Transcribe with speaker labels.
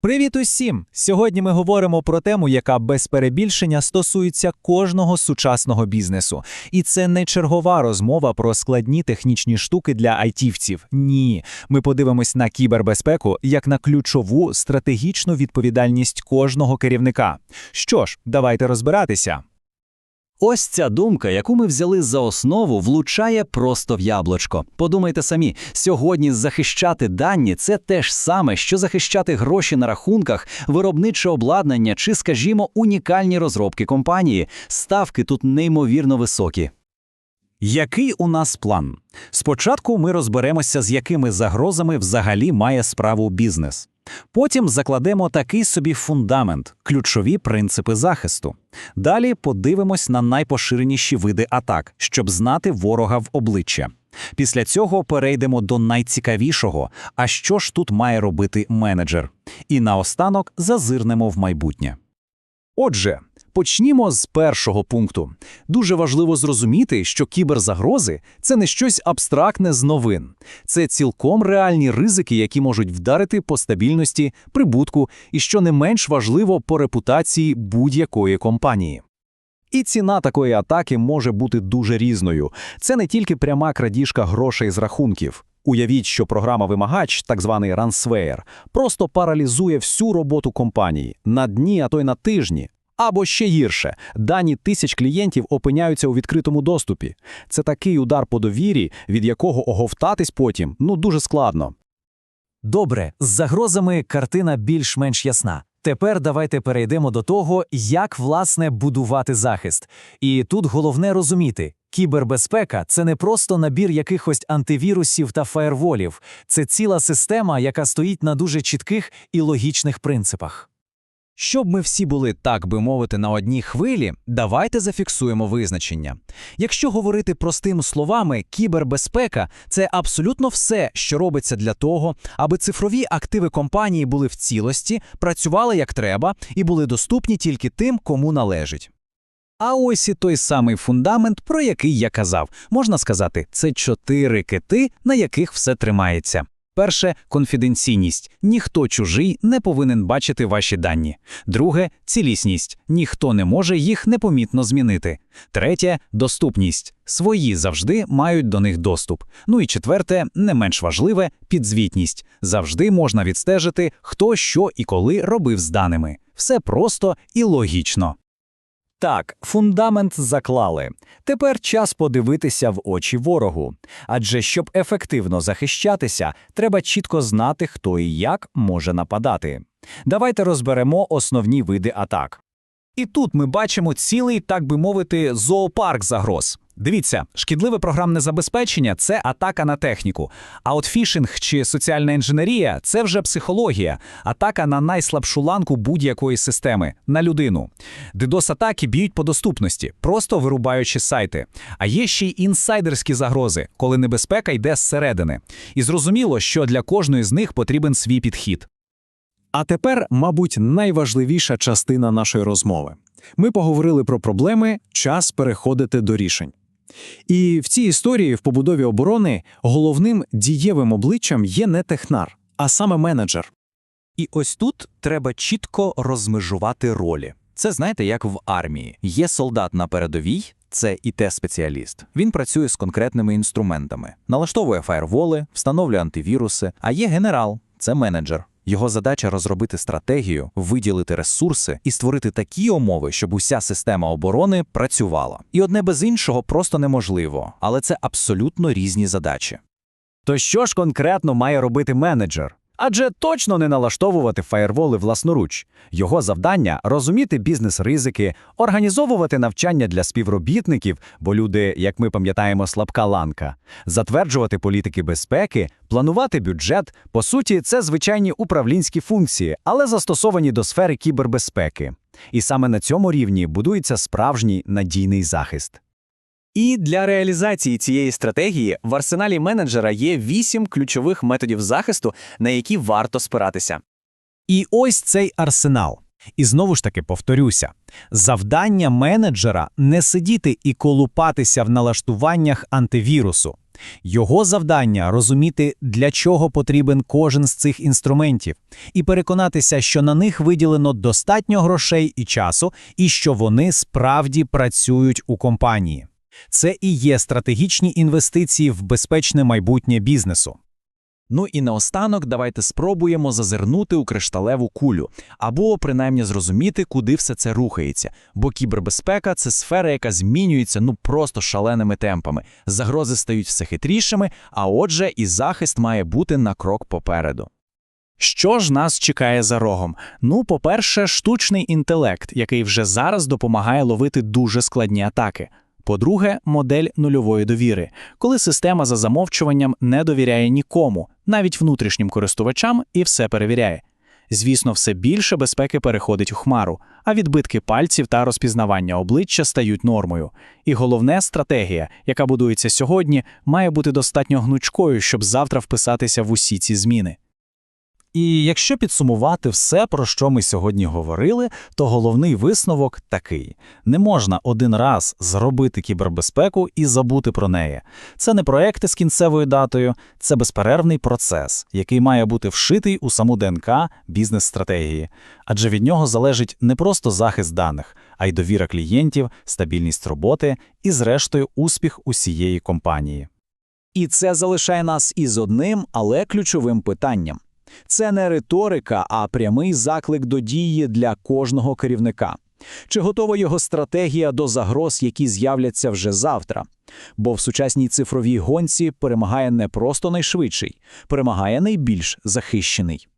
Speaker 1: Привіт усім! Сьогодні ми говоримо про тему, яка без перебільшення стосується кожного сучасного бізнесу. І це не чергова розмова про складні технічні штуки для айтівців. Ні, ми подивимось на кібербезпеку як на ключову стратегічну відповідальність кожного керівника. Що ж, давайте розбиратися.
Speaker 2: Ось ця думка, яку ми взяли за основу, влучає просто в яблучко. Подумайте самі, сьогодні захищати дані це те ж саме, що захищати гроші на рахунках, виробниче обладнання чи, скажімо, унікальні розробки компанії. Ставки тут неймовірно високі.
Speaker 3: Який у нас план? Спочатку ми розберемося, з якими загрозами взагалі має справу бізнес. Потім закладемо такий собі фундамент, ключові принципи захисту. Далі подивимось на найпоширеніші види атак, щоб знати ворога в обличчя. Після цього перейдемо до найцікавішого, а що ж тут має робити менеджер. І наостанок зазирнемо в майбутнє. Отже, почнімо з першого пункту. Дуже важливо зрозуміти, що кіберзагрози це не щось абстрактне з новин. Це цілком реальні ризики, які можуть вдарити по стабільності, прибутку і, що не менш важливо, по репутації будь-якої компанії. І ціна такої атаки може бути дуже різною. Це не тільки пряма крадіжка грошей з рахунків. Уявіть, що програма-вимагач, так званий ransomware, просто паралізує всю роботу компанії на дні, а то й на тижні. Або ще гірше, дані тисяч клієнтів опиняються у відкритому доступі. Це такий удар по довірі, від якого оговтатись потім ну дуже складно.
Speaker 1: Добре, з загрозами картина більш-менш ясна. Тепер давайте перейдемо до того, як власне будувати захист. І тут головне розуміти: кібербезпека це не просто набір якихось антивірусів та фаєрволів, це ціла система, яка стоїть на дуже чітких і логічних принципах.
Speaker 3: Щоб ми всі були, так би мовити, на одній хвилі, давайте зафіксуємо визначення. Якщо говорити простими словами, кібербезпека це абсолютно все, що робиться для того, аби цифрові активи компанії були в цілості, працювали як треба і були доступні тільки тим, кому належить. А ось і той самий фундамент, про який я казав. Можна сказати, це чотири кити, на яких все тримається. Перше конфіденційність. Ніхто чужий не повинен бачити ваші дані. Друге цілісність. Ніхто не може їх непомітно змінити. Третє доступність. Свої завжди мають до них доступ. Ну і четверте, не менш важливе підзвітність. Завжди можна відстежити, хто що і коли робив з даними. Все просто і логічно.
Speaker 1: Так, фундамент заклали. Тепер час подивитися в очі ворогу. Адже щоб ефективно захищатися, треба чітко знати, хто і як може нападати. Давайте розберемо основні види атак. І тут ми бачимо цілий, так би мовити, зоопарк загроз. Дивіться, шкідливе програмне забезпечення це атака на техніку. А от фішинг чи соціальна інженерія це вже психологія, атака на найслабшу ланку будь-якої системи на людину. Дидос-атаки б'ють по доступності, просто вирубаючи сайти. А є ще й інсайдерські загрози, коли небезпека йде зсередини. І зрозуміло, що для кожної з них потрібен свій підхід.
Speaker 4: А тепер, мабуть, найважливіша частина нашої розмови. Ми поговорили про проблеми, час переходити до рішень. І в цій історії в побудові оборони головним дієвим обличчям є не технар, а саме менеджер.
Speaker 3: І ось тут треба чітко розмежувати ролі. Це знаєте, як в армії. Є солдат на передовій, це ІТ-спеціаліст. Він працює з конкретними інструментами, налаштовує фаєрволи, встановлює антивіруси. А є генерал, це менеджер. Його задача розробити стратегію, виділити ресурси і створити такі умови, щоб уся система оборони працювала. І одне без іншого просто неможливо, але це абсолютно різні задачі.
Speaker 1: То що ж конкретно має робити менеджер? Адже точно не налаштовувати фаєрволи власноруч. Його завдання розуміти бізнес-ризики, організовувати навчання для співробітників, бо люди, як ми пам'ятаємо, слабка ланка, затверджувати політики безпеки, планувати бюджет. По суті, це звичайні управлінські функції, але застосовані до сфери кібербезпеки. І саме на цьому рівні будується справжній надійний захист. І для реалізації цієї стратегії в арсеналі менеджера є вісім ключових методів захисту, на які варто спиратися. І ось цей арсенал. І знову ж таки повторюся: завдання менеджера не сидіти і колупатися в налаштуваннях антивірусу.
Speaker 3: Його завдання розуміти, для чого потрібен кожен з цих інструментів, і переконатися, що на них виділено достатньо грошей і часу, і що вони справді працюють у компанії. Це і є стратегічні інвестиції в безпечне майбутнє бізнесу.
Speaker 2: Ну і наостанок давайте спробуємо зазирнути у кришталеву кулю, або принаймні зрозуміти, куди все це рухається. Бо кібербезпека це сфера, яка змінюється ну просто шаленими темпами. Загрози стають все хитрішими, а отже, і захист має бути на крок попереду.
Speaker 5: Що ж нас чекає за рогом? Ну, по-перше, штучний інтелект, який вже зараз допомагає ловити дуже складні атаки. По-друге, модель нульової довіри, коли система за замовчуванням не довіряє нікому, навіть внутрішнім користувачам, і все перевіряє. Звісно, все більше безпеки переходить у хмару, а відбитки пальців та розпізнавання обличчя стають нормою. І головне стратегія, яка будується сьогодні, має бути достатньо гнучкою, щоб завтра вписатися в усі ці зміни.
Speaker 3: І якщо підсумувати все, про що ми сьогодні говорили, то головний висновок такий: не можна один раз зробити кібербезпеку і забути про неї. Це не проекти з кінцевою датою, це безперервний процес, який має бути вшитий у саму ДНК бізнес-стратегії. Адже від нього залежить не просто захист даних, а й довіра клієнтів, стабільність роботи і, зрештою, успіх усієї компанії.
Speaker 1: І це залишає нас із одним, але ключовим питанням. Це не риторика, а прямий заклик до дії для кожного керівника. Чи готова його стратегія до загроз, які з'являться вже завтра? Бо в сучасній цифровій гонці перемагає не просто найшвидший, перемагає найбільш захищений.